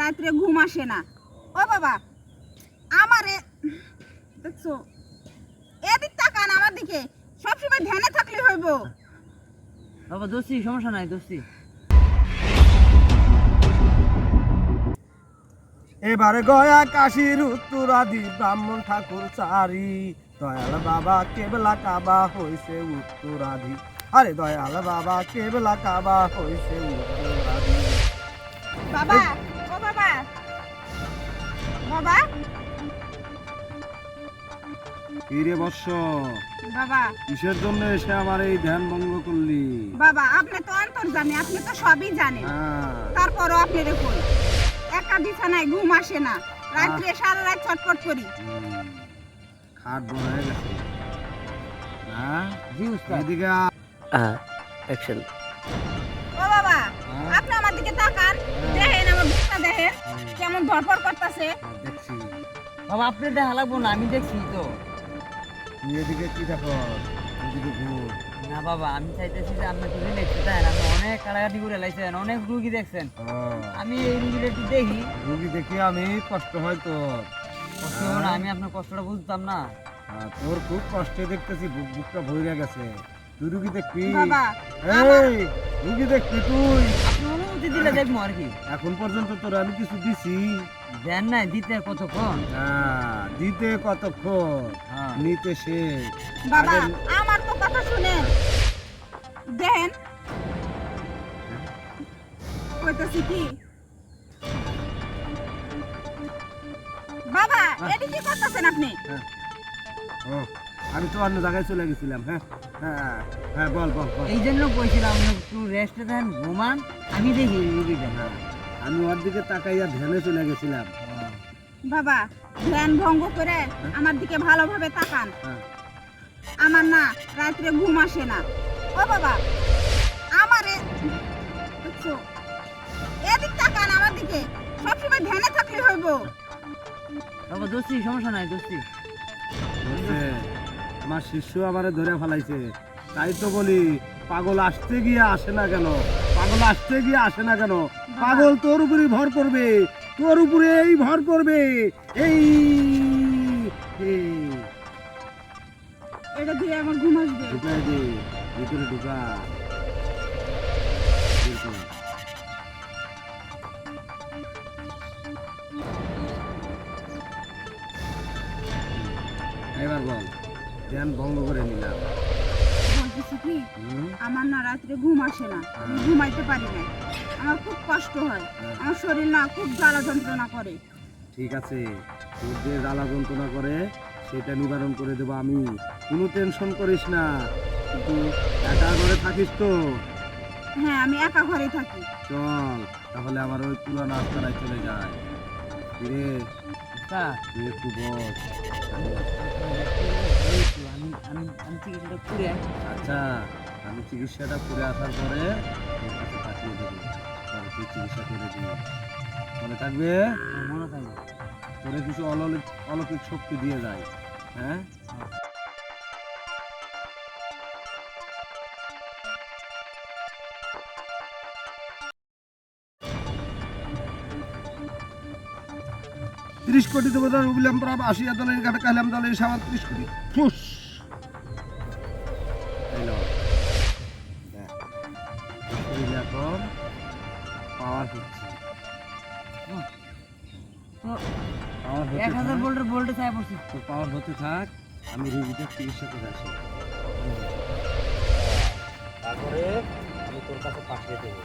রাত্রে ঘুম আসে না। ও বাবা আমারে দেখছ এদিক তাকান আমার দিকে সবসময় ধ্যানে থাকলে হইব। বাবা দোষী সমস্যা নাই দোষী। এবারে গয়া কাশির উত্তরাদি ব্রাহ্মণ ঠাকুর চারি। দয়াল বাবা কেবলা কাবা হইছে উত্তরাধি আরে দয়াল বাবা কেবলা কাবা হইছে উত্তরাধি বাবা বাবা বাবা। কিরে বর্ষ বাবা। কিসের জন্য এসে আমার এই ধ্যান ভঙ্গ করলি? বাবা আপনি তো অন্তর্জামী আপনি তো সবই জানেন। হ্যাঁ। তারপরও আপনি দেখুন একা বিছানায় ঘুম আসে না। রাত্রে সারা রাত ছটফট করি। খাট বড় হয়ে গেছে। হ্যাঁ? জি উস্তাদ। এদিকে অ্যাকশন ও বাবা হ্যাঁ? আপনি আমার দিকে তাকান। দেখেন আমার বুকটা দেখেন কেমন ধরপড় করতেছে। হ্যাঁ, দেখছি। বাবা আপনি দেখা লাগবো না আমি দেখছি তো। এদিকে কি দেখো? এদিকে ঘুর। না বাবা আমি চাইতেছি যে আপনি তুমি দেখতে চান আপনি অনেক কাটাকাটি করে লাইছেন অনেক রুগী দেখছেন। হ্যাঁ। আমি এই রুগীটা একটু দেখি। রুগী দেখি আমি কষ্ট হয় তো। কষ্ট না আমি আপনার কষ্টটা বুঝতাম না। তোর খুব কষ্টে দেখতেছি বুক বুকটা ভরে গেছে। তুই রুগী দেখবি? বাবা এই! রুগী দেখবি তুই। অনুমতি দিলে দেখব আর কি। এখন পর্যন্ত তোর আমি কিছু দিছি। দেন নাই দিতে কতক্ষণ? হ্যাঁ, দিতে কতক্ষণ? হ্যাঁ। নিতে শেষ বাবা আমার তো কথা শুনেন দেখেন কইতাছি কি? বাবা এটি কি করতেছেন আপনি? ও, আমি তো অন্য জায়গায় চলে গেছিলাম হ্যাঁ? হ্যাঁ হ্যাঁ বল বল বল। এই জন্য কইছিলাম আপনি একটু রেস্টে দেন ঘুমান আমি দেখি রুগীটা হ্যাঁ, আমি ওর দিকে তাকাইয়া ধ্যানে চলে গেছিলাম। বাবা ধ্যান ভঙ্গ করে আমার দিকে ভালোভাবে তাকান। হ্যাঁ। আমার না রাত্রে ঘুম আসে না। ও বাবা আমারে দেখছ এদিক তাকান আমার দিকে। সবসময় ধ্যানে থাকলে হইব। বাবা দোষী সমস্যা নাই বলছে, আমার শিষ্য আমারে ধরে ফেলাইছে। তাই তো বলি পাগল আসতে গিয়ে আসে না কেন? পাগল আসতে গিয়ে আসে না কেন? পাগল তোর উপরে ভর করবে তোর উপরে এই ভর করবে এই এই। এটা দিয়ে আমার ঘুম আসবে? ঢুকাই দে ভিতরে ঢুকা। এবার বল। ধ্যান ভঙ্গ করে নিলাম। বলতেছি কি? আমার না রাত্রে ঘুম আসে না। আমি ঘুমাইতে পারি না আমার খুব কষ্ট হয়। আমার শরীর না খুব জ্বালা যন্ত্রণা করে। ঠিক আছে। তোর যে জ্বালা যন্ত্রণা করে সেটা নিবারণ করে দেবো আমি। কোনো টেনশন করিস না। কিন্তু একা ঘরে থাকিস তো। হ্যাঁ আমি একা ঘরে থাকি। চল তাহলে আমার ওই পুরানো আস্তানায় চলে যায়। রে একটু বস চিকিৎসাটা আসি। আচ্ছা আমি চিকিৎসাটা করে আসার পরে কাছে পাঠিয়ে দেবো। তুই চিকিৎসা করে দিবি। মনে থাকবে? মনে থাকবে। তোরে কিছু অলৌকিক অলৌকিক শক্তি দিয়ে যায় হ্যাঁ? ত্রিশ কোটি দেবো ধর উবিলাম প্রাপ আশি দলের ঘাটে কালাম দলের সাবান ত্রিশ কোটি। ফুস! এই নাও। দেখ, তোর শরীরে এখন পাওয়ার হচ্ছে তো পাওয়ার হতে এক হাজার। ভোল্টের ভোল্টে চাই পড়ছি তো পাওয়ার হতে থাক আমি রুগীদের চিকিৎসা করে আসি তারপরে আমি তোর কাছে পাঠিয়ে দেবো